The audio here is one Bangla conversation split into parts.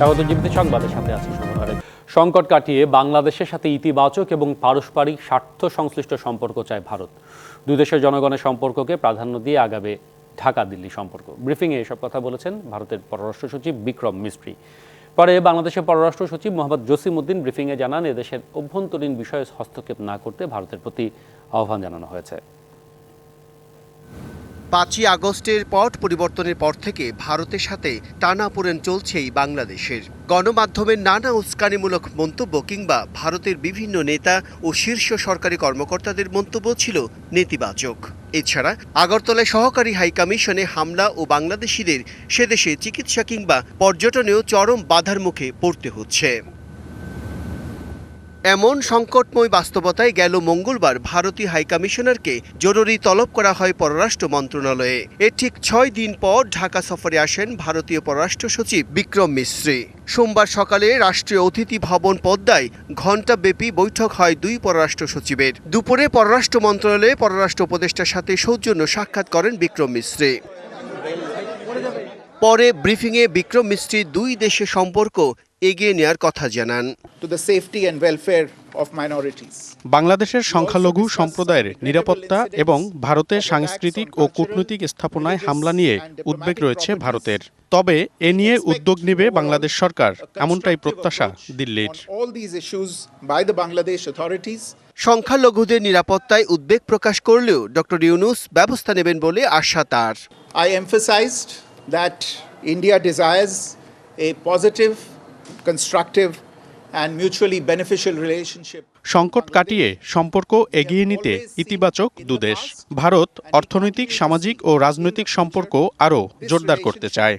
স্বাগত, জীবিত সংবাদের সাথে আছে সমহারে। সংকট কাটিয়ে বাংলাদেশের সাথে ইতিবাচক এবং পারস্পরিক স্বার্থ সংশ্লিষ্ট সম্পর্ক চায় ভারত। দুই দেশের জনগণের সম্পর্ককে প্রাধান্য দিয়ে আগাবে ঢাকা দিল্লি সম্পর্ক। ব্রিফিংয়ে এসব কথা বলেছেন ভারতের পররাষ্ট্র সচিব বিক্রম মিস্ত্রি। পরে বাংলাদেশের পররাষ্ট্র সচিব মোহাম্মদ জসিম উদ্দিন ব্রিফিংয়ে জানান, এদেশের অভ্যন্তরীণ বিষয়ে হস্তক্ষেপ না করতে ভারতের প্রতি আহ্বান জানানো হয়েছে। পাঁচই আগস্টের পট পরিবর্তনের পর থেকে ভারতের সাথে টানাপোড়েন চলছেই বাংলাদেশের। গণমাধ্যমের নানা উস্কানিমূলক মন্তব্য কিংবা ভারতের বিভিন্ন নেতা ও শীর্ষ সরকারি কর্মকর্তাদের মন্তব্য ছিল নেতিবাচক। এছাড়া আগরতলায় সহকারী হাইকমিশনে হামলা ও বাংলাদেশিদের সেদেশে চিকিৎসা কিংবা পর্যটনেও চরম বাধার মুখে পড়তে হচ্ছে। এমন সংকটময় বাস্তবতায় গেল মঙ্গলবার ভারতীয় হাইকমিশনারকে জরুরি তলব করা হয় পররাষ্ট্র মন্ত্রণালয়ে। এর ঠিক ছয় দিন পর ঢাকা সফরে আসেন ভারতীয় পররাষ্ট্র সচিব বিক্রম মিশ্রি। সোমবার সকালে রাষ্ট্রীয় অতিথি ভবন পদ্মায় ঘণ্টাব্যাপী বৈঠক হয় দুই পররাষ্ট্র সচিবের। দুপুরে পররাষ্ট্র মন্ত্রণালয়ে পররাষ্ট্র উপদেষ্টার সাথে সৌজন্য সাক্ষাৎ করেন বিক্রম মিশ্রি। পরে ব্রিফিংয়ে বিক্রম মিস্ত্রি দুই দেশের সম্পর্ক এগিয়ে নেওয়ার কথা জানান। Safety and welfare of minorities. বাংলাদেশের সংখ্যালঘু সম্প্রদায়ের নিরাপত্তা এবং ভারতের সাংস্কৃতিক ও কূটনৈতিক স্থাপনায় হামলা নিয়ে উদ্বেগ রয়েছে ভারতের। তবে এ নিয়ে উদ্যোগ নেবে বাংলাদেশ সরকার এমনটাই প্রত্যাশা দিল্লির। সংখ্যালঘুদের নিরাপত্তায় উদ্বেগ প্রকাশ করলেও ডক্টর ইউনুস ব্যবস্থা নেবেন বলে আশা তার। I emphasized that India desires a positive, constructive, and mutually beneficial relationship. সংকট কাটিয়ে সম্পর্ক এগিয়ে নিতে ইতিবাচক দুদেশ ভারত অর্থনৈতিক সামাজিক ও রাজনৈতিক সম্পর্ক আরও জোরদার করতে চায়।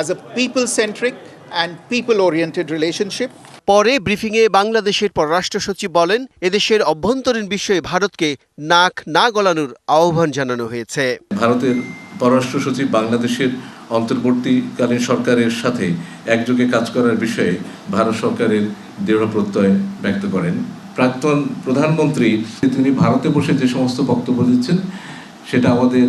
As a people centric and people oriented relationship, পরে ব্রিফিংয়ে বাংলাদেশের পররাষ্ট্র সচিব বলেন এদেশের অভ্যন্তরীণ বিষয়ে ভারতকে নাক না গলানোর আহ্বান জানানো হয়েছে। ভারতের পররাষ্ট্র সচিব বাংলাদেশের অন্তর্বর্তীকালীন সরকারের সাথে একযোগে কাজ করার বিষয়ে ভারত সরকারের দৃঢ় প্রত্যয় ব্যক্ত করেন। প্রাক্তন প্রধানমন্ত্রী তিনি ভারতে বসে যে সমস্ত বক্তব্য দিচ্ছেন, সেটা আমাদের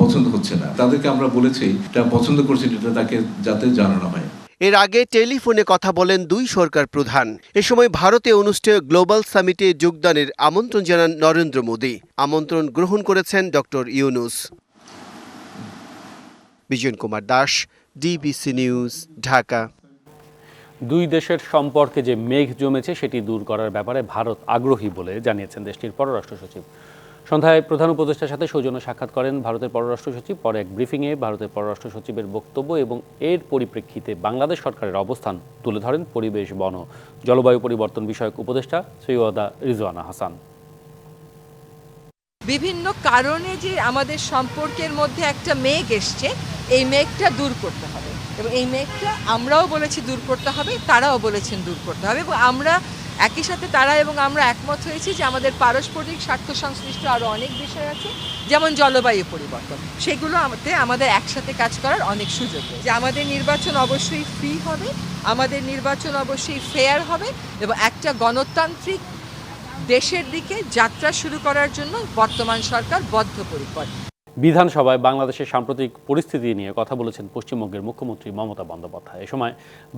পছন্দ হচ্ছে না। তাদেরকে আমরা বলেছি, এটা পছন্দ করছি এটা তাকে যাতে জানানো হয়। এর আগে টেলিফোনে কথা বলেন দুই সরকার প্রধান। এ সময় ভারতে অনুষ্ঠেয় গ্লোবাল সামিটে যোগদানের আমন্ত্রণ জানান নরেন্দ্র মোদী। আমন্ত্রণ গ্রহণ করেছেন doctor Yunus. Bijoyan Kumar Das DBC news Dhaka. দুই দেশের সম্পর্কে যে মেঘ জমেছে সেটি দূর করার ব্যাপারে ভারত আগ্রহী বলে জানিয়েছেন দেশটির পররাষ্ট্র সচিব। সন্ধ্যায় প্রধান উপদেষ্টার সাথে সৌজন্য সাক্ষাৎ করেন ভারতের পররাষ্ট্র সচিব। পরে এক ব্রিফিংয়ে ভারতের পররাষ্ট্র সচিবের বক্তব্য এবং এর পরিপ্রেক্ষিতে বাংলাদেশ সরকারের অবস্থান তুলে ধরেন পরিবেশ, বন, জলবায়ু পরিবর্তন বিষয়ক উপদেষ্টা সৈয়দা রিজওয়ানা হাসান। বিভিন্ন কারণে যে আমাদের সম্পর্কের মধ্যে একটা মেঘ এসছে, এই মেঘটা দূর করতে হবে। এবং এই মেঘটা আমরাও বলেছি দূর করতে হবে, তারাও বলেছেন দূর করতে হবে। এবং আমরা একই সাথে তারা এবং আমরা একমত হয়েছি যে আমাদের পারস্পরিক স্বার্থ সংশ্লিষ্ট আরও অনেক বিষয় আছে, যেমন জলবায়ু পরিবর্তন। সেগুলো আমাদের আমাদের একসাথে কাজ করার অনেক সুযোগ যে আমাদের নির্বাচন অবশ্যই ফ্রি হবে, আমাদের নির্বাচন অবশ্যই ফেয়ার হবে এবং একটা গণতান্ত্রিক দেশের দিকে যাত্রা শুরু করার জন্য বর্তমান সরকার বদ্ধপরিকর। বিধানসভায় বাংলাদেশের সাম্প্রতিক পরিস্থিতি নিয়ে কথা বলেছেন পশ্চিমবঙ্গের মুখ্যমন্ত্রী মমতা বন্দ্যোপাধ্যায়। এ সময়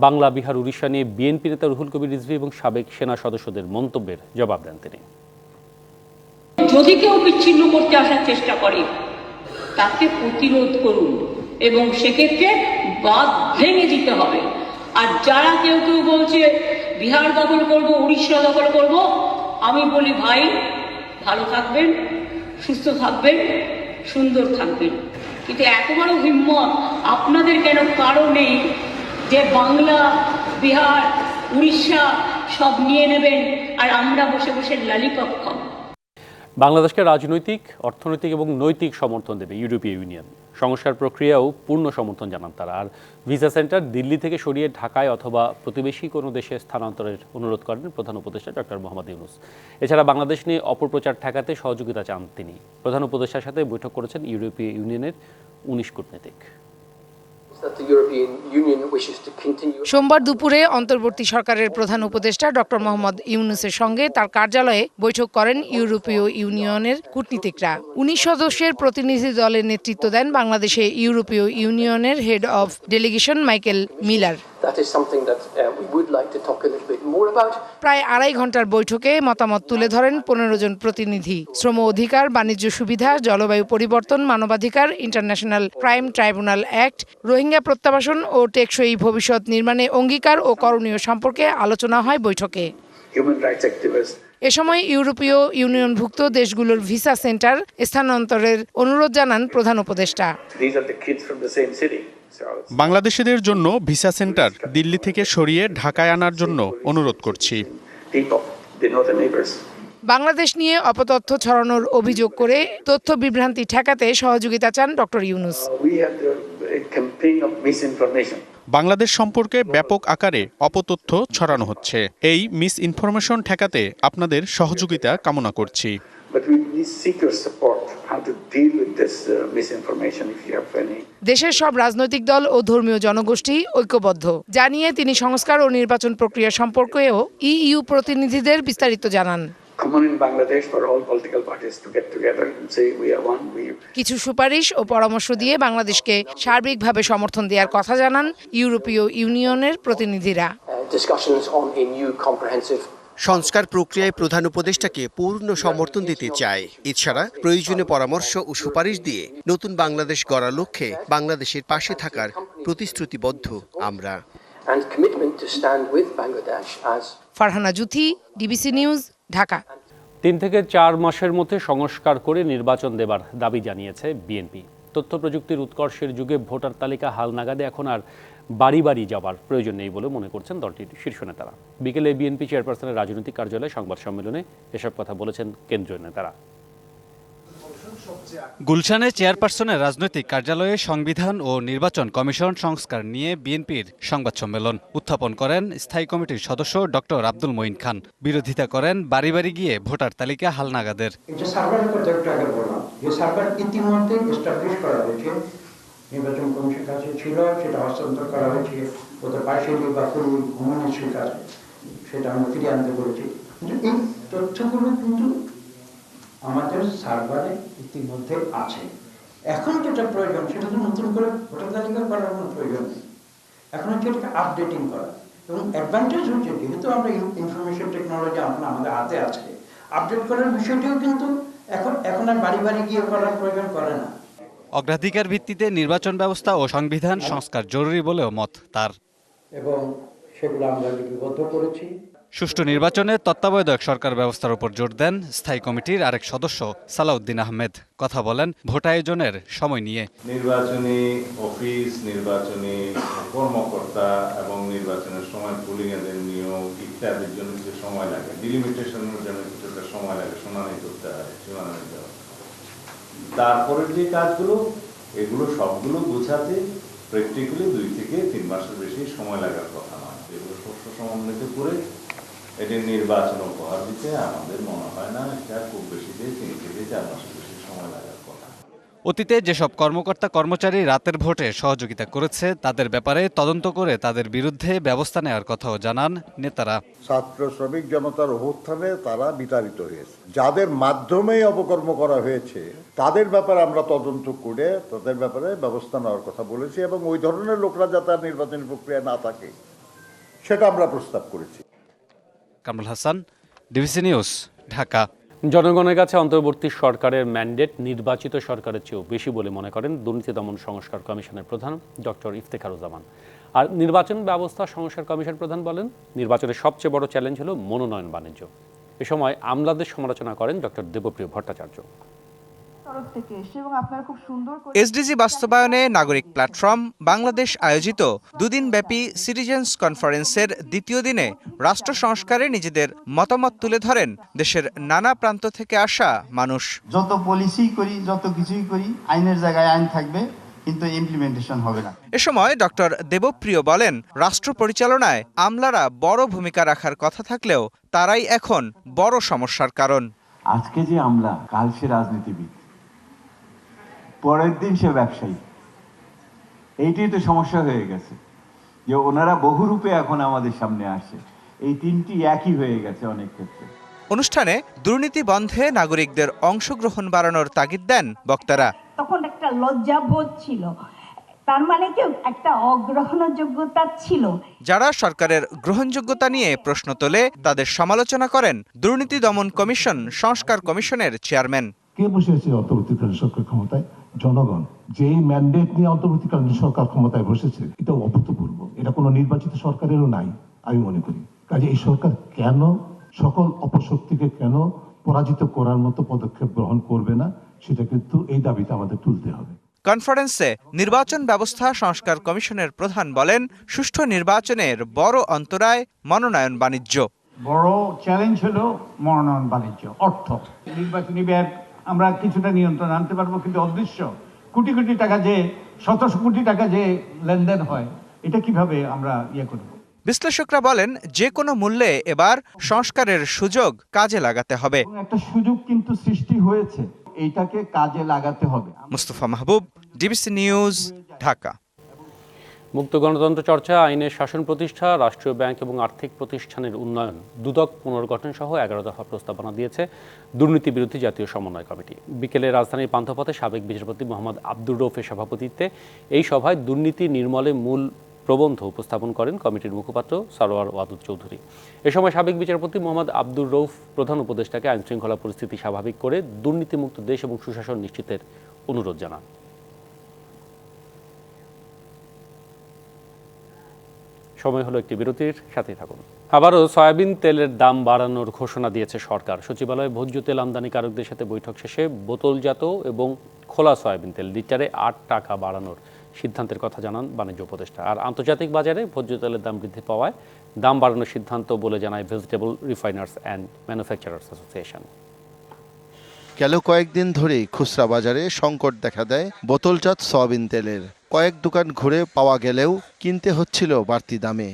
বাংলা, বিহার, উড়িষ্যা নিয়ে বিএনপি নেতা রুহুল কবির রিজভি এবং সাবেক সেনা সদস্যদের মন্তব্যের জবাব দেন তিনি। যদি কেউ বিচ্ছিন্ন করতে আসার চেষ্টা করে, তাকে প্রতিরোধ করুন এবং সেক্ষেত্রে বাদ ভেঙে দিতে হবে। আর যারা কেউ কেউ বলছে, বিহার দখল করব, উড়িষ্যা দখল করব, আমি বলি, ভাই, ভালো থাকবেন, সুস্থ থাকবেন সুন্দর থাকবেন। কিন্তু এত বড় হিম্মত আপনাদের কেন কারও নেই যে বাংলা, বিহার, উড়িষ্যা সব নিয়ে নেবেন আর আমরা বসে বসে লালিপপ খাব? বাংলাদেশকে রাজনৈতিক, অর্থনৈতিক এবং নৈতিক সমর্থন দেবে ইউরোপীয় ইউনিয়ন। সংস্কার প্রক্রিয়াও পূর্ণ সমর্থন জানান তারা। আর ভিসা সেন্টার দিল্লি থেকে সরিয়ে ঢাকায় অথবা প্রতিবেশী কোনো দেশে স্থানান্তরের অনুরোধ করেন প্রধান উপদেষ্টা ডক্টর মোহাম্মদ ইউনুস। এছাড়া বাংলাদেশ নিয়ে অপপ্রচার ঠেকাতে সহযোগিতা চান তিনি। প্রধান উপদেষ্টার সাথে বৈঠক করেছেন ইউরোপীয় ইউনিয়নের উনিশ কূটনীতিক। সোমবার দুপুরে অন্তর্বর্তী সরকারের প্রধান উপদেষ্টা ডক্টর মোহাম্মদ ইউনুসের সঙ্গে তার কার্যালয়ে বৈঠক করেন ইউরোপীয় ইউনিয়নের কূটনীতিকরা। উনিশ সদস্যের প্রতিনিধি দলের নেতৃত্ব দেন বাংলাদেশে ইউরোপীয় ইউনিয়নের head of delegation Michael Miller. Uh. প্রায় আড়াই ঘণ্টার বৈঠকে মতামত তুলে ধরেন পনেরো জন প্রতিনিধি। শ্রম অধিকার বাণিজ্য সুবিধা জলবায়ু পরিবর্তন মানবাধিকার international crime tribunal act Rohingya প্রত্যাবাসন ও টেকসই ভবিষ্যৎ নির্মাণে অঙ্গীকার ও করণীয় সম্পর্কে আলোচনা হয় বৈঠকে। এ সময় ইউরোপীয় ইউনিয়নভুক্ত দেশগুলোর ভিসা সেন্টার স্থানান্তরের অনুরোধ জানান প্রধান উপদেষ্টা। বাংলাদেশিদের জন্য ভিসা সেন্টার দিল্লি থেকে সরিয়ে ঢাকায় আনার জন্য অনুরোধ করছি। বাংলাদেশ নিয়ে অপতথ্য ছড়ানোর অভিযোগ করে তথ্য বিভ্রান্তি ঠেকাতে সহযোগিতা চান ডক্টর ইউনুস। Misinformation. বাংলাদেশ সম্পর্কে ব্যাপক আকারে অপতথ্য ছড়ানো হচ্ছে। এই মিস ইনফরমেশন ঠেকাতে আপনাদের সহযোগিতা কামনা করছি। Uh. দেশের সব রাজনৈতিক দল ও ধর্মীয় জনগোষ্ঠী ঐক্যবদ্ধ। জানিয়ে তিনি সংস্কার ও নির্বাচন প্রক্রিয়া সম্পর্কেও ইইউ প্রতিনিধিদের বিস্তারিত জানান। Common in Bangladesh for all political parties to get together and say we are one, we কিছু সুপারিশ ও পরামর্শ দিয়ে বাংলাদেশকে সার্বিকভাবে সমর্থন দেওয়ার কথা জানান ইউরোপীয় ইউনিয়নের প্রতিনিধিরা। Uh, discussions on a new comprehensive সংস্কার প্রক্রিয়ায় প্রধান উপদেষ্টাকে পূর্ণ সমর্থন দিতে চায়। এছাড়া প্রয়োজনীয় পরামর্শ ও সুপারিশ দিয়ে নতুন বাংলাদেশ গড়ার লক্ষ্যে বাংলাদেশের পাশে থাকার প্রতিশ্রুতিবদ্ধ আমরা। Farhana Juthi DBC news Dhaka. তিন থেকে চার মাসের মধ্যে সংস্কার করে নির্বাচন দেবার দাবি জানিয়েছে বিএনপি। তথ্য প্রযুক্তির উৎকর্ষের যুগে ভোটার তালিকা হালনাগাদে এখন আর বাড়ি বাড়ি যাওয়ার প্রয়োজন নেই বলে মনে করছেন দলটির শীর্ষ নেতারা। বিকেলে বিএনপি চেয়ারপারসনের রাজনৈতিক কার্যালয়ে সংবাদ সম্মেলনে এসব কথা বলেছেন কেন্দ্রীয় নেতারা। গুলশানে চেয়ারপারসনের রাজনৈতিক কার্যালয়ে সংবিধান ও নির্বাচন কমিশন সংস্কার নিয়ে বিএনপির সংবাদ সম্মেলন উত্থাপন করেন স্থায়ী কমিটির সদস্য ডক্টর আব্দুল মঈন খান। বিরোধিতা করেন বাড়ি বাড়ি গিয়ে ভোটার তালিকা হালনাগাদের। নির্বাচন কাছে ছিল, সেটা হস্তান্তর করা হয়েছে, ওদের পাশে বা কাছে সেটা আমরা ফিরিয়ে আনতে বলেছি। এই তথ্যগুলো কিন্তু আমাদের সার্ভারে ইতিমধ্যে আছে। এখন যেটা প্রয়োজন সেটা তো নতুন করে ভোটার তালিকা করার কোনো প্রয়োজন নেই। এখন হচ্ছে এটাকে আপডেটিং করা। এবং অ্যাডভান্টেজ হচ্ছে যেহেতু আমরা ইনফরমেশন টেকনোলজি এখন আমাদের হাতে আছে আপডেট করার বিষয়টিও কিন্তু এখন এখন আর বাড়ি বাড়ি গিয়ে করার প্রয়োজন করে না। অগ্রাধিকার ভিত্তিতে নির্বাচন ব্যবস্থা ও সংবিধান সংস্কার জরুরি বলেও মত তার। এবং সেগুলো আমরা লিপিবদ্ধ করেছি। সুষ্ঠু নির্বাচনে তত্ত্বাবধায়ক সরকার ব্যবস্থার উপর জোর দেন স্থায়ী কমিটির আরেক সদস্য সালাউদ্দিন আহমেদ। কথা বলেন ভোটায়োজনের সময় নিয়ে। নির্বাচনী অফিস, নির্বাচনী কর্মকর্তা এবং নির্বাচনের সময় পুলিং এদের নিয়োগ ইত্যাদির জন্য কিছু সময় লাগে ডিলিমিটেশনের জন্য কিছুটা সময় লাগে, শুনানি করতে হয় দিতে তারপরে যে কাজগুলো, এগুলো সবগুলো গোছাতে প্র্যাকটিক্যালি দুই থেকে তিন মাসের বেশি সময় লাগার কথা নয়। এগুলো সমন্বিত করে এটি নির্বাচন উপহার দিতে আমাদের মনে হয় না এটা খুব বেশি দিয়ে তিন থেকে চার মাসের বেশি সময় লাগার কথা। অতীতে যেসব কর্মকর্তা কর্মচারী রাতের ভোটে সহযোগিতা করেছে তাদের ব্যাপারে তদন্ত করে তাদের বিরুদ্ধে ব্যবস্থা নেওয়ার কথাও জানান নেতারা। ছাত্র শ্রমিক জনতার অভ্যুত্থানে তারা বিতাড়িত হয়েছে। যাদের মাধ্যমেই অপকর্ম করা হয়েছে তাদের ব্যাপারে আমরা তদন্ত করে তাদের ব্যাপারে ব্যবস্থা নেওয়ার কথা বলেছি এবং ওই ধরনের লোকরা যাতে আর নির্বাচনী প্রক্রিয়া না থাকে সেটা আমরা প্রস্তাব করেছি। Kamrul Hasan, DBC news, Dhaka. জনগণের কাছে অন্তর্বর্তী সরকারের ম্যান্ডেট নির্বাচিত সরকারের চেয়েও বেশি বলে মনে করেন দুর্নীতি দমন সংস্কার কমিশনের প্রধান ডক্টর ইফতেখারুজ্জামান। আর নির্বাচন ব্যবস্থা সংস্কার কমিশন প্রধান বলেন নির্বাচনের সবচেয়ে বড় চ্যালেঞ্জ হল মনোনয়ন বাণিজ্য। এ সময় আমলাদের সমালোচনা করেন ডক্টর দেবপ্রিয় ভট্টাচার্য। এসডিজি বাস্তবায়নে নাগরিক প্ল্যাটফর্ম বাংলাদেশ আয়োজিত দুদিনব্যাপী সিটিজেন্স কনফারেন্সের দ্বিতীয় দিনে রাষ্ট্র সংস্কারে নিজেদের মতামত তুলে ধরেন দেশের নানা প্রান্ত থেকে আসা মানুষ। যত পলিসি করি যত কিছুই করি আইনের জায়গায় আইন থাকবে কিন্তু ইমপ্লিমেন্টেশন হবে না। এ সময় ডক্টর দেবপ্রিয় বলেন রাষ্ট্র পরিচালনায় আমলারা বড় ভূমিকা রাখার কথা থাকলেও তারাই এখন বড় সমস্যার কারণ। আজকে যে আমলা কাল সে রাজনীতিবিদ। পরের দিন সে ব্যবসায়ী। এইটাই তো সমস্যা হয়ে গেছে। যে ওনারা বহুরূপে এখন আমাদের সামনে আসে। এই তিনটি একই হয়ে গেছে অনেক ক্ষেত্রে। অনুষ্ঠানে দুর্নীতি বন্ধে নাগরিকদের অংশগ্রহণ বাড়ানোর তাগিদ দেন বক্তারা। তখন একটা লজ্জাবোধ ছিল। তার মানে কি? একটা অগ্রহণযোগ্যতা ছিল। যারা সরকারের গ্রহণযোগ্যতা নিয়ে প্রশ্ন তোলে তাদের সমালোচনা করেন দুর্নীতি দমন কমিশন সংস্কার কমিশনের চেয়ারম্যান। কে বসে আছে অন্তর্বর্তীকালীন সরকার ক্ষমতায়? জনগণ যেই ম্যান্ডেট নিয়ে অন্তর্বর্তীকালীন সরকার ক্ষমতায় বসেছে এটা অভূতপূর্ব। এটা কোনো নির্বাচিত সরকারেরও নাই আমি মনে করি। কাজে এই সরকার কেন সকল অপশক্তিকে কেন পরাজিত করার মতো পদক্ষেপ গ্রহণ করবে না সেটা কিন্তু এই দাবিতে আমাদের তুলতে হবে। কনফারেন্সে নির্বাচন ব্যবস্থা সংস্কার কমিশনের প্রধান বলেন সুষ্ঠু নির্বাচনের বড় অন্তরায় মনোনয়ন বাণিজ্য। বড় চ্যালেঞ্জ হলো মনোনয়ন বাণিজ্য অর্থ। নির্বাচনী ব্যয় আমরা কিছুটা নিয়ন্ত্রণ আনতে পারব কিন্তু অদৃশ্য কোটি কোটি টাকা যে শত কোটি টাকা যে লেনদেন হয় এটা কীভাবে আমরা ইয়ে করব? বিশ্লেষকরা বলেন যে কোনো মূল্যে এবার সংস্কারের সুযোগ কাজে লাগাতে হবে। একটা সুযোগ কিন্তু সৃষ্টি হয়েছে এইটাকে কাজে লাগাতে হবে। Mustafa Mahbub DBC news Dhaka. মুক্ত গণতন্ত্র চর্চা, আইনের শাসন প্রতিষ্ঠা, রাষ্ট্রীয় ব্যাংক এবং আর্থিক প্রতিষ্ঠানের উন্নয়ন দুদক পুনর্গঠন সহ এগারো দফা প্রস্তাবনা দিয়েছে দুর্নীতি বিরোধী জাতীয় সমন্বয় কমিটি। বিকেলে রাজধানীর পান্থপথে সাবেক বিচারপতি মোহাম্মদ আব্দুর রৌফের সভাপতিত্বে এই সভায় দুর্নীতি নির্মলে মূল প্রবন্ধ উপস্থাপন করেন কমিটির মুখপাত্র সারোয়ার ওয়াদুদ চৌধুরী। এ সময় সাবেক বিচারপতি মোহাম্মদ আব্দুর রৌফ প্রধান উপদেষ্টাকে আইনশৃঙ্খলা পরিস্থিতি স্বাভাবিক করে দুর্নীতিমুক্ত দেশ এবং সুশাসন নিশ্চিতের অনুরোধ জানান। সময় হলো একটি বিরতির সাথেই থাকুন। আবারও সয়াবিন তেলের দাম বাড়ানোর ঘোষণা দিয়েছে সরকার। সচিবালয়ে ভোজ্য তেল আমদানিকারকদের সাথে বৈঠক শেষে বোতলজাত এবং খোলা সয়াবিন তেল লিটারে আট টাকা বাড়ানোর সিদ্ধান্তের কথা জানান বাণিজ্য উপদেষ্টা। আর আন্তর্জাতিক বাজারে ভোজ্য তেলের দাম বৃদ্ধি পাওয়ায় দাম বাড়ানোর সিদ্ধান্ত বলে জানায় vegetable refiners and manufacturers association গেল কয়েকদিন ধরেই খুচরা বাজারে সংকট দেখা দেয় বোতলজাত সয়াবিন তেলের। কয়েক দোকান ঘুরে পাওয়া গেলেও কিনতে হচ্ছিল বাড়তি দামে।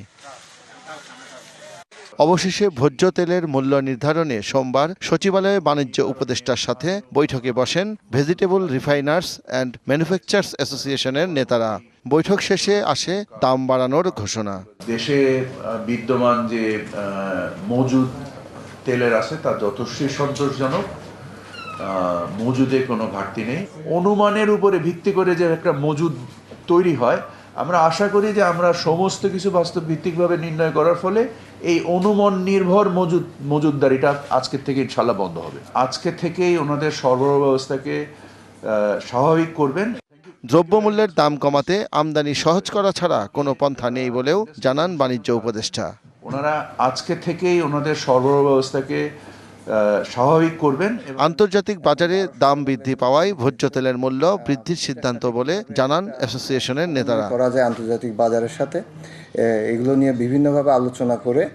অবশেষে ভোজ্য তেলের মূল্য নির্ধারণে সোমবার সচিবালয়ে বাণিজ্য উপদেষ্টার সাথে বৈঠকে বসেন ভেজিটেবল রিফাইনার্স অ্যান্ড ম্যানুফ্যাকচারার্স অ্যাসোসিয়েশনের নেতারা। বৈঠক শেষে আসে দাম বাড়ানোর ঘোষণা। দেশে বিদ্যমান যে মজুদ তেলের আছে, তা যথেষ্টই সন্তোষজনক। মজুদে কোনো ঘাটতি নেই। অনুমানের উপরে ভিত্তি করে যে একটা মজুদ তৈরি হয় আমরা আশা করি যে আমরা সমস্ত কিছু বাস্তব ভিত্তিকভাবে নির্ণয় করার ফলে এই অনুমান নির্ভর মজুদ মজুদদারিটা আজকের থেকে ইনশাল্লাহ বন্ধ হবে। আজকে থেকেই ওনাদের সরবরাহ ব্যবস্থাকে স্বাভাবিক করবেন। দ্রব্যমূল্যের দাম কমাতে আমদানি সহজ করা ছাড়া কোনো পন্থা নেই বলেও জানান বাণিজ্য উপদেষ্টা। ওনারা আজকে থেকেই ওনাদের সরবরাহ ব্যবস্থাকে স্বাভাবিক করবেন আন্তর্জাতিক বাজারে দাম বৃদ্ধি পাওয়ায় ভোজ্য তেলের মূল্য বৃদ্ধির সিদ্ধান্ত বলে জানান অ্যাসোসিয়েশনের নেতারা। করা যায় আন্তর্জাতিক বাজারের সাথে। এগুলো নিয়ে বিভিন্নভাবে আলোচনা করে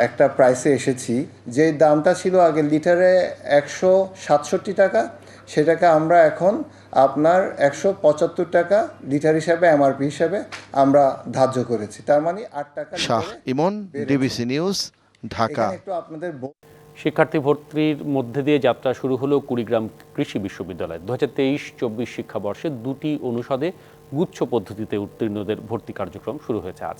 একটা প্রাইসে এসেছি। যে দামটা ছিল আগে লিটারে একশো সাতষট্টি টাকা সেটাকে আমরা এখন আপনার একশো পঁচাত্তর টাকা লিটার হিসাবে এমআরপি হিসাবে আমরা ধার্য করেছি। তার মানে আট টাকা শাহ ইমন ডিবিসি নিউজ ঢাকা। একটু আপনাদের ব- শিক্ষার্থী ভর্তির মধ্যে দিয়ে যাত্রা শুরু হলো কুড়িগ্রাম কৃষি বিশ্ববিদ্যালয়। দু হাজার তেইশ চব্বিশ শিক্ষাবর্ষে দুটি অনুষদে গুচ্ছ পদ্ধতিতে উত্তীর্ণদের ভর্তি কার্যক্রম শুরু হয়েছে আজ।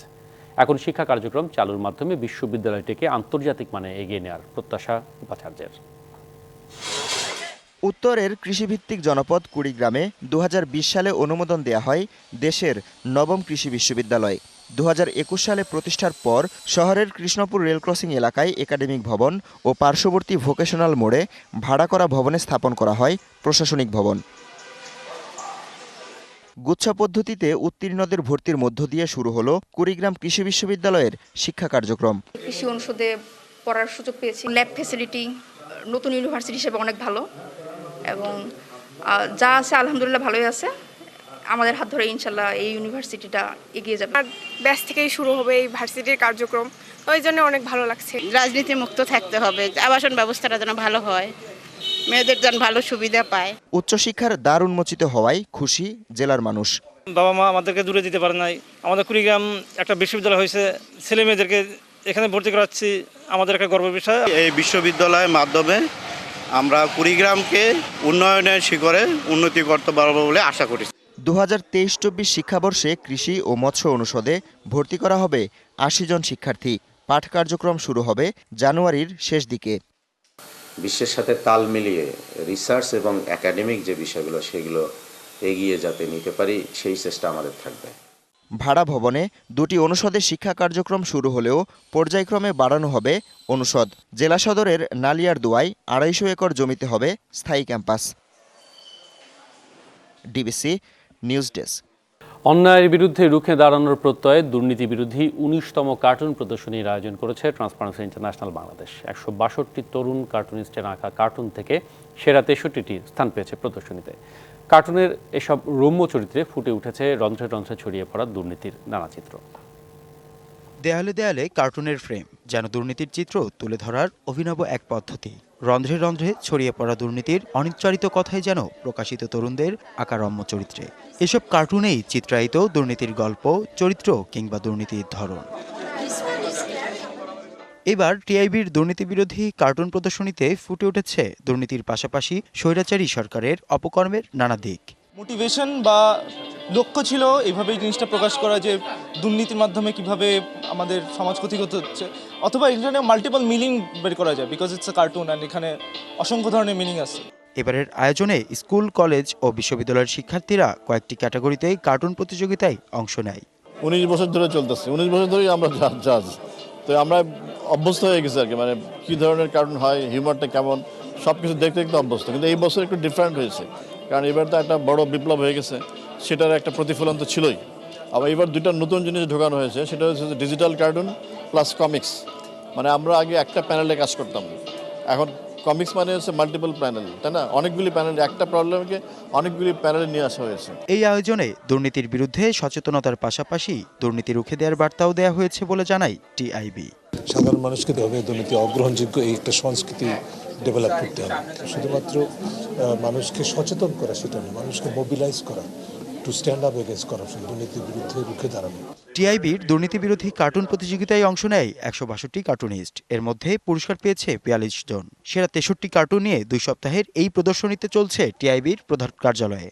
এখন শিক্ষা কার্যক্রম চালুর মাধ্যমে বিশ্ববিদ্যালয়টিকে আন্তর্জাতিক মানে এগিয়ে নেওয়ার প্রত্যাশা উপাচার্যের। উত্তরের কৃষিভিত্তিক জনপদ কুড়িগ্রামে দু হাজার বিশ সালে অনুমোদন দেয়া হয় দেশের নবম কৃষি বিশ্ববিদ্যালয়। দু সালে প্রতিষ্ঠার পর শহরের কৃষ্ণপুর রেল ক্রসিং এলাকায় একাডেমিক ভবন ও পার্শ্ববর্তী ভোকেশনাল মোড়ে ভাড়া করা ভবনে স্থাপন করা হয় প্রশাসনিক ভবন। গুচ্ছ পদ্ধতিতে উত্তীর্ণদের ভর্তির মধ্য দিয়ে শুরু হলো কুড়িগ্রাম কৃষি বিশ্ববিদ্যালয়ের শিক্ষা কার্যক্রম। কৃষি অনুষদে পড়ার সুযোগ পেয়েছি। ল্যাব ফেসিলিটি নতুন ইউনিভার্সিটি হিসেবে অনেক ভালো। এবং যা আছে আলহামদুলিল্লাহ ভালোই আছে। আমাদের হাত ধরে ইনশাল্লাহ এই ইউনিভার্সিটিটা এগিয়ে যাবে। ব্যাস থেকেই শুরু হবে এই ভার্সিটির কার্যক্রম। ওই জন্য অনেক ভালো লাগছে। রাজনীতি মুক্ত থাকতে হবে আবাসন ব্যবস্থাটা যেন ভালো হয় মেয়েদের যেন ভালো সুবিধা পায়। উচ্চশিক্ষার দ্বার উন্মোচিত হওয়ায় খুশি জেলার মানুষ। বাবা মা আমাদেরকে দূরে দিতে পারে নাই। আমাদের কুড়িগ্রাম একটা বিশ্ববিদ্যালয় হয়েছে ছেলে মেয়েদেরকে এখানে ভর্তি করাচ্ছি। আমাদের একটা গর্বের বিষয়। এই বিশ্ববিদ্যালয়ের মাধ্যমে আমরা কুড়িগ্রামকে উন্নয়নের শিখরে উন্নতি করতে পারব বলে আশা করি। দু হাজার তেইশ চব্বিশ শিক্ষাবর্ষে কৃষি ও মৎস্য অনুষদে ভর্তি করা হবে আশি জন শিক্ষার্থী। পাঠ কার্যক্রম শুরু হবে জানুয়ারির শেষ দিকে। বিশ্বের সাথে তাল মিলিয়ে রিসার্চ এবং একাডেমিক যে বিষয়গুলো সেগুলো এগিয়ে যাতে নিতে পারি সেই চেষ্টা আমাদের থাকবে। ভাড়া ভবনে দুটি অনুষদে শিক্ষা কার্যক্রম শুরু হলেও পর্যায়ক্রমে বাড়ানো হবে অনুষদ। জেলা সদরের নালিয়ার দুয়ায় আড়াইশো একর জমিতে হবে স্থায়ী ক্যাম্পাস। DBC news desk. অন্যায়ের বিরুদ্ধে রুখে দাঁড়ানোর প্রত্যয়ে দুর্নীতি বিরোধী উনিশতম কার্টুন প্রদর্শনীর আয়োজন করেছে ট্রান্সপারেন্সি ইন্টারন্যাশনাল বাংলাদেশ। একশো বাষট্টি তরুণ কার্টুনিস্টের আঁকা কার্টুন থেকে সেরা তেষট্টিটি স্থান পেয়েছে প্রদর্শনীতে। কার্টুনের এসব রম্য চরিত্রে ফুটে উঠেছে রন্ধ্রে রন্ধ্রে ছড়িয়ে পড়া দুর্নীতির নানা চিত্র। দেয়ালে দেয়ালে কার্টুনের ফ্রেম যেন দুর্নীতির চিত্র তুলে ধরার অভিনব এক পদ্ধতি। রন্ধ্রে রন্ধ্রে ছড়িয়ে পড়া দুর্নীতির অনিচ্চারিত কথাই যেন প্রকাশিত তরুণদের আকারম্য চরিত্রে। এসব কার্টুনেই চিত্রায়িত দুর্নীতির গল্প, চরিত্র কিংবা দুর্নীতির ধরন। এবার টিআইবির দুর্নীতি বিরোধী কার্টুন প্রদর্শনীতে ফুটে উঠেছে দুর্নীতির পাশাপাশি স্বৈরাচারী সরকারের অপকর্মের নানা দিক। মোটিভেশন বা লক্ষ্য ছিল এইভাবে জিনিসটা প্রকাশ করা যে দুর্নীতির মাধ্যমে কীভাবে আমাদের সমাজ ক্ষতিগত হচ্ছে অথবা এখানে মাল্টিপল মিনিং বের করা যায় because it's a cartoon and এখানে অসংখ্য ধরনের মিনিং আছে। এবারের আয়োজনে স্কুল কলেজ ও বিশ্ববিদ্যালয়ের শিক্ষার্থীরা কয়েকটি ক্যাটাগরিতে কার্টুন প্রতিযোগিতায় অংশ নেয়। উনিশ বছর ধরে চলতেছে উনিশ বছর ধরেই আমরা জাজ তো আমরা অভ্যস্ত হয়ে গেছি আর কি মানে কী ধরনের কার্টুন হয় হিউমারটা কেমন সব কিছু দেখতে দেখতে অভ্যস্ত কিন্তু এই বছর একটু ডিফারেন্ট হয়েছে। কারণ এবার তো একটা বড় বিপ্লব হয়ে গেছে সেটার একটা প্রতিফলন তো ছিলই। আবার এবার দুইটা নতুন জিনিস ঢোকানো হয়েছে সেটা হচ্ছে ডিজিটাল কার্টুন প্লাস কমিক্স মানে আমরা আগে একটা প্যানেলে কাজ করতাম। এখন কমিক্স মানে হচ্ছে মাল্টিপল প্যানেল তাই না? অনেকগুলি প্যানেল একটা প্রবলেমকে অনেকগুলি প্যানেলে নিয়ে আসা হয়েছে। এই আয়োজনে দুর্নীতির বিরুদ্ধে সচেতনতার পাশাপাশি দুর্নীতি রুখে দেওয়ার বার্তাও দেওয়া হয়েছে বলে জানায় টিআইবি। সাধারণ মানুষকে দেবে দুর্নীতি অগ্রহণযোগ্য এই একটা সংস্কৃতি ডেভেলপ করতে হবে। শুধুমাত্র মানুষকে সচেতন করা সেটা নয়, মানুষকে মোবিলাইজ করা to stand up against corruption দুর্নীতির বিরুদ্ধে রুখে দাঁড়ানো। টিআইবির দুর্নীতি বিরোধী কার্টুন প্রতিযোগিতায় অংশ নেয় একশো বাষট্টি কার্টুনিস্ট। এর মধ্যে পুরস্কার পেয়েছে বিয়াল্লিশ জন। সেরা তেষট্টি কার্টুন নিয়ে দুই সপ্তাহের এই প্রদর্শনীতে চলছে টিআইবির প্রধান কার্যালয়ে।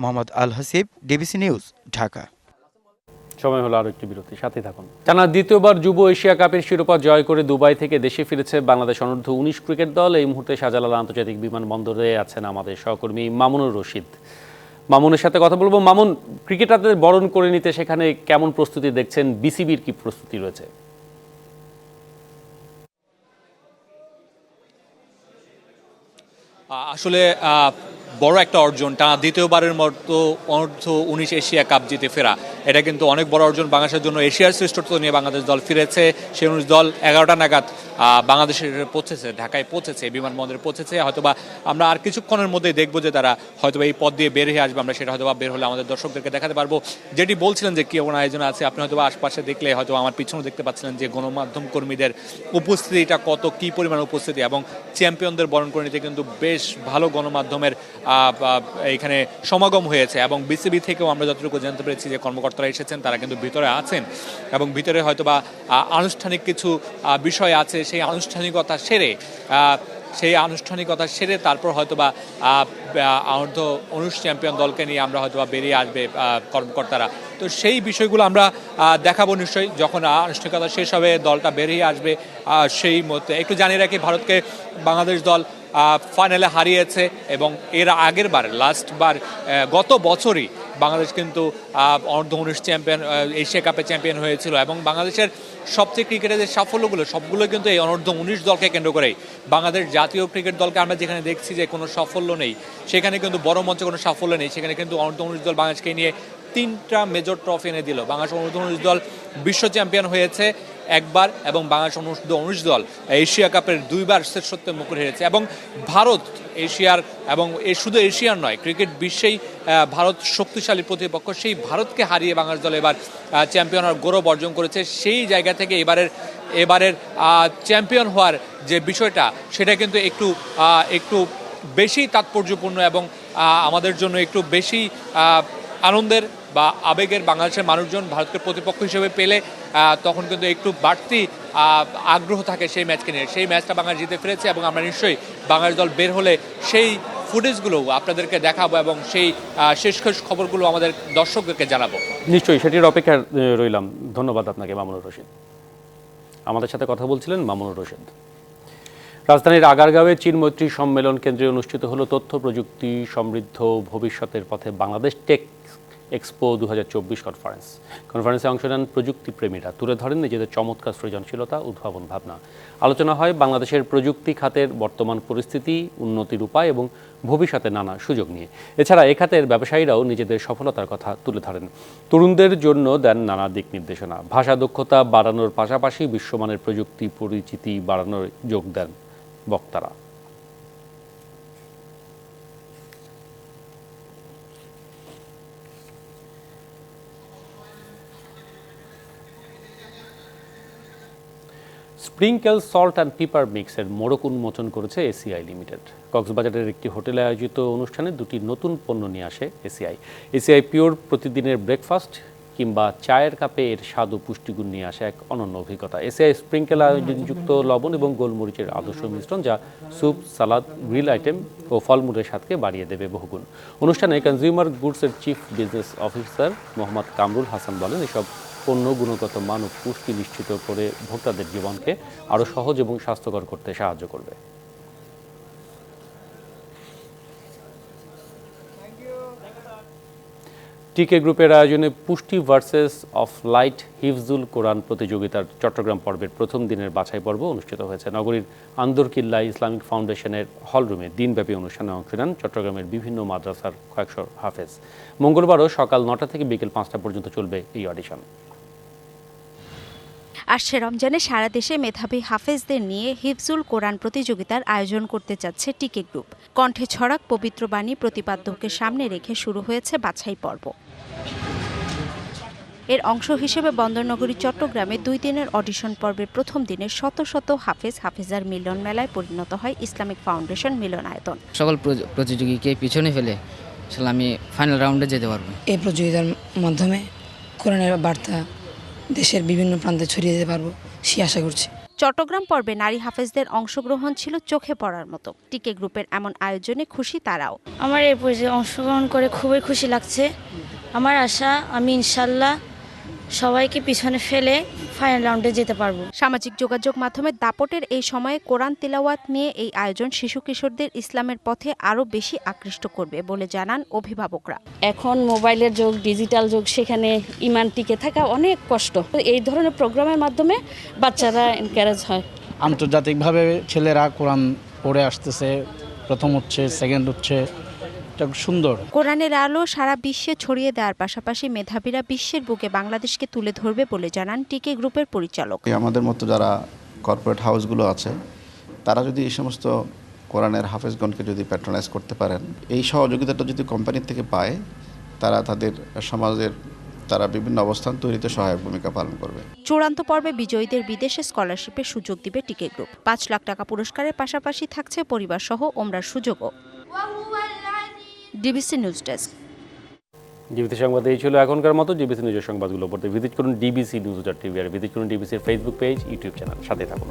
Mohammad Al Hasib, DBC news, Dhaka. সময় হলো আরও একটি বিরতি। সাথে থাকুন। টানা দ্বিতীয়বার যুব এশিয়া কাপের শিরোপা জয় করে দুবাই থেকে দেশে ফিরেছে বাংলাদেশ অনূর্ধ্ব উনিশ ক্রিকেট দল। এই মুহূর্তে শাহজালাল আন্তর্জাতিক বিমানবন্দরে আছেন আমাদের সহকর্মী মামুনুর রশিদ। মামুনের সাথে কথা বলব। মামুন, ক্রিকেটারদের বরণ করে নিতে সেখানে কেমন প্রস্তুতি দেখছেন? বিসিবির কি প্রস্তুতি রয়েছে? আসলে বড় একটা অর্জন টানা দ্বিতীয়বারের মতো অর্ধ উনিশ এশিয়া কাপ জিতে ফেরা। এটা কিন্তু অনেক বড় অর্জন বাংলাদেশের জন্য। এশিয়ার শ্রেষ্ঠত্ব নিয়ে বাংলাদেশ দল ফিরেছে। সেই উনিশ দল এগারোটা নাগাদ বাংলাদেশের পৌঁছেছে, ঢাকায় পৌঁছেছে বিমানবন্দরে পৌঁছেছে। হয়তোবা আমরা আর কিছুক্ষণের মধ্যেই দেখব যে তারা হয়তোবা এই পথ দিয়ে বের হয়ে আসবে, আমরা সেটা হয়তোবা বের হলে আমাদের দর্শকদেরকে দেখাতে পারব। যেটি বলছিলেন যে কি কোনো আয়োজন আছে, আপনি হয়তো আশপাশে দেখলে হয়তো আমার পিছনে দেখতে পাচ্ছিলেন যে গণমাধ্যম কর্মীদের উপস্থিতিটা কত, কি পরিমাণ উপস্থিতি, এবং চ্যাম্পিয়নদের বরণ করে নিতে কিন্তু বেশ ভালো গণমাধ্যমের এখানে সমাগম হয়েছে, এবং বিসিবি থেকেও আমরা যতটুকু জানতে পেরেছি যে কর্মকর্তারা এসেছেন, তারা কিন্তু ভিতরে আছেন, এবং ভিতরে হয়তোবা আনুষ্ঠানিক কিছু বিষয় আছে সেই আনুষ্ঠানিকতা সেরে সেই আনুষ্ঠানিকতা সেরে তারপর হয়তোবা অর্ধ অনুষ চ্যাম্পিয়ন দলকে নিয়ে আমরা হয়তোবা বেরিয়ে আসবে কর্মকর্তারা। তো সেই বিষয়গুলো আমরা দেখাবো নিশ্চয়ই যখন আনুষ্ঠানিকতা শেষ হবে, দলটা বেরিয়ে আসবে সেই মধ্যে একটু জানিয়ে রাখি, ভারতকে বাংলাদেশ দল ফাইনালে হারিয়েছে এবং এর আগের বার লাস্ট বার গত বছরই বাংলাদেশ কিন্তু অর্ধ উনিশ চ্যাম্পিয়ন এশিয়া কাপে চ্যাম্পিয়ন হয়েছিল এবং বাংলাদেশের সবচেয়ে ক্রিকেটের যে সাফল্যগুলো, সবগুলো কিন্তু এই অনূর্ধ্ব উনিশ দলকে কেন্দ্র করেই। বাংলাদেশ জাতীয় ক্রিকেট দলকে আমরা যেখানে দেখছি যে কোনো সাফল্য নেই, সেখানে কিন্তু বড় মঞ্চে কোনো সাফল্য নেই, সেখানে কিন্তু অনূর্ধ্ব উনিশ দল বাংলাদেশকে নিয়ে তিনটা মেজর ট্রফি এনে দিল। বাংলাদেশ অনূর্ধ্ব উনিশ দল বিশ্ব চ্যাম্পিয়ন হয়েছে একবার এবং বাংলাদেশ অনূর্ধ্ব উনিশ দল এশিয়া কাপের দুইবার শ্রেষ্ঠত্বের মুখে হেরেছে। এবং ভারত এশিয়ার এবং এ শুধু এশিয়ার নয়, ক্রিকেট বিশ্বেই ভারত শক্তিশালী প্রতিপক্ষ। সেই ভারতকে হারিয়ে বাংলাদেশ দল এবার চ্যাম্পিয়ন হওয়ার গৌরব অর্জন করেছে। সেই জায়গা থেকে এবারের এবারের চ্যাম্পিয়ন হওয়ার যে বিষয়টা, সেটা কিন্তু একটু একটু বেশি তাৎপর্যপূর্ণ এবং আমাদের জন্য একটু বেশি আনন্দের বা আবেগের বাংলাদেশের মানুষজন ভারতকে প্রতিপক্ষ হিসেবে পেলে তখন কিন্তু একটু বাড়তি আগ্রহ থাকে সেই ম্যাচকে নিয়ে। সেই ম্যাচটা বাংলাদেশ জিতে ফিরেছে এবং আমরা নিশ্চয়ই বাংলাদেশ দল বের হলে সেই ফুটেজগুলো আপনাদেরকে দেখাবো এবং সেই শেষ শেষ খবরগুলো আমাদের দর্শকদেরকে জানাব। নিশ্চয়ই, সেটির অপেক্ষা রইলাম। ধন্যবাদ আপনাকে, মামুনুর রশিদ। আমাদের সাথে কথা বলছিলেন মামুনুর রশিদ। রাজধানীর আগারগাঁওয়ে চীন মৈত্রী সম্মেলন কেন্দ্রে অনুষ্ঠিত হলো তথ্য প্রযুক্তি সমৃদ্ধ ভবিষ্যতের পথে বাংলাদেশ টেক এক্সপো দু হাজার চব্বিশ কনফারেন্স কনফারেন্সে অংশ নেন প্রযুক্তিপ্রেমীরা তুলে ধরেন নিজেদের চমৎকার সৃজনশীলতা, উদ্ভাবন ভাবনা। আলোচনা হয় বাংলাদেশের প্রযুক্তি খাতের বর্তমান পরিস্থিতি, উন্নতির উপায় এবং ভবিষ্যতে নানা সুযোগ নিয়ে। এছাড়া এ খাতের ব্যবসায়ীরাও নিজেদের সফলতার কথা তুলে ধরেন। তরুণদের জন্য দেন নানা দিক নির্দেশনা। ভাষা দক্ষতা বাড়ানোর পাশাপাশি বিশ্বমানের প্রযুক্তি পরিচিতি বাড়ানোর যোগ দেন বক্তারা। স্প্রিংকেল সল্ট অ্যান্ড পিপার মিক্সের মোড়ক উন্মোচন করেছে এসিআই লিমিটেড। কক্সবাজারের একটি হোটেলে আয়োজিত অনুষ্ঠানে দুটি নতুন পণ্য নিয়ে আসে এসিআই। এসিআই পিওর প্রতিদিনের ব্রেকফাস্ট কিংবা চায়ের কাপে এর স্বাদ ও পুষ্টিগুণ নিয়ে আসে এক অনন্য অভিজ্ঞতা। এসিআই স্প্রিংকেল আয়োজনযুক্ত লবণ এবং গোলমরিচের আদর্শ মিশ্রণ যা স্যুপ, সালাদ, গ্রিল আইটেম ও ফলমূলের স্বাদকে বাড়িয়ে দেবে বহুগুণ। অনুষ্ঠানে কনজিউমার গুডসের chief business officer Mohammad Kamrul Hasan বলেন, এসব পণ্য গুণগত মান ও পুষ্টি নিশ্চিত করে ভোক্তাদের জীবনকে আরও সহজ এবং স্বাস্থ্যকর করতে সাহায্য করবে। টিকে গ্রুপের আয়োজনে পুষ্টি ভার্সেস অফ লাইট হিফজুল কোরআন প্রতিযোগিতার চট্টগ্রাম পর্বের প্রথম দিনের বাছাই পর্ব অনুষ্ঠিত হয়েছে। নগরীর আন্দরকিল্লা ইসলামিক ফাউন্ডেশনের হলরুমে দিনব্যাপী অনুষ্ঠানে অংশ নেন চট্টগ্রামের বিভিন্ন মাদ্রাসার কয়েকশো হাফেজ। মঙ্গলবারও সকাল নটা থেকে বিকেল পাঁচটা পর্যন্ত চলবে এই অডিশন। আসছে রমজানে সারা দেশে মেধাবী হাফেজদের নিয়ে হিফজুল কোরআন প্রতিযোগিতার আয়োজন করতে যাচ্ছে টিকে গ্রুপ। কণ্ঠে ছড়াক পবিত্র বাণী প্রতিপাদ্যকে সামনে রেখে শুরু হয়েছে বাছাই পর্ব। এর অংশ হিসেবে বন্দরনগরী চট্টগ্রামে দুই দিনের অডিশন পর্বের প্রথম দিনে শত শত হাফেজ হাফেজার মিলন মেলায় পরিণত হয় ইসলামিক ফাউন্ডেশন মিলনায়তন। সকল প্রতি- প্রতিযোগীকে পিছনে ফেলে আসলে আমি ফাইনাল রাউন্ডে যেতে পারব। এই প্রতিযোগিতার মাধ্যমে কোরআনের বার্তা দেশের বিভিন্ন প্রান্তে ছড়িয়ে দিতে পারব সে আশা করছি। চট্টগ্রাম পর্বে নারী হাফেজদের অংশগ্রহণ ছিল চোখে পড়ার মতো। টিকে গ্রুপের এমন আয়োজনে খুশি তারাও। আমার এই পর্যায়ে অংশগ্রহণ করে খুবই খুশি লাগছে। আমার আশা আমি ইনশাল্লাহ সবাইকে পিছনে ফেলে ফাইনাল রাউন্ডে যেতে পারব। সামাজিক যোগাযোগ মাধ্যমে দাপটের এই সময়ে কোরআন তিলাওয়াত নিয়ে এই আয়োজন শিশু কিশোরদের ইসলামের পথে আরও বেশি আকৃষ্ট করবে বলে জানান অভিভাবকরা। এখন মোবাইলের যুগ ডিজিটাল যুগ সেখানে ইমান টিকে থাকা অনেক কষ্ট। তো এই ধরনের প্রোগ্রামের মাধ্যমে বাচ্চারা এনকারেজ হয়। আন্তর্জাতিকভাবে ছেলেরা কোরআন পড়ে আসতেছে। প্রথম হচ্ছে সেকেন্ড হচ্ছে। সুন্দর। কোরআনের আলো সারা বিশ্বে ছড়িয়ে দেওয়ার পাশাপাশি মেধাবীরা বিশ্বের বুকে বাংলাদেশকে তুলে ধরবে বলে জানান টিকে গ্রুপের পরিচালক। আমাদের মতো যারা কর্পোরেট হাউসগুলো আছে তারা যদি এই সমস্ত কোরআনের হাফেজগণকে যদি প্যাট্রোনাইজ করতে পারেন এই সহযোগিতাটা যদি কোম্পানির থেকে পায় তারা তাদের সমাজের তারা বিভিন্ন অবস্থান তৈরিতে সহায়ক ভূমিকা পালন করবে। চূড়ান্ত পর্বে বিজয়ীদের বিদেশে স্কলারশিপের সুযোগ দিবে টিকে গ্রুপ। পাঁচ লাখ টাকা পুরস্কারের পাশাপাশি থাকছে পরিবার সহ ওমরার সুযোগও। DBC news desk. ডিবিসি সংবাদ এই ছিল এখনকার মতো। ডিবিসি নিউজের সংবাদগুলো পড়তে ভিজিট করুন ডিবিসি নিউজ ডট টিভি আর ভিজিট করুন ডিবিসির ফেসবুক পেজ ইউটিউব চ্যানেল সাথে থাকুন।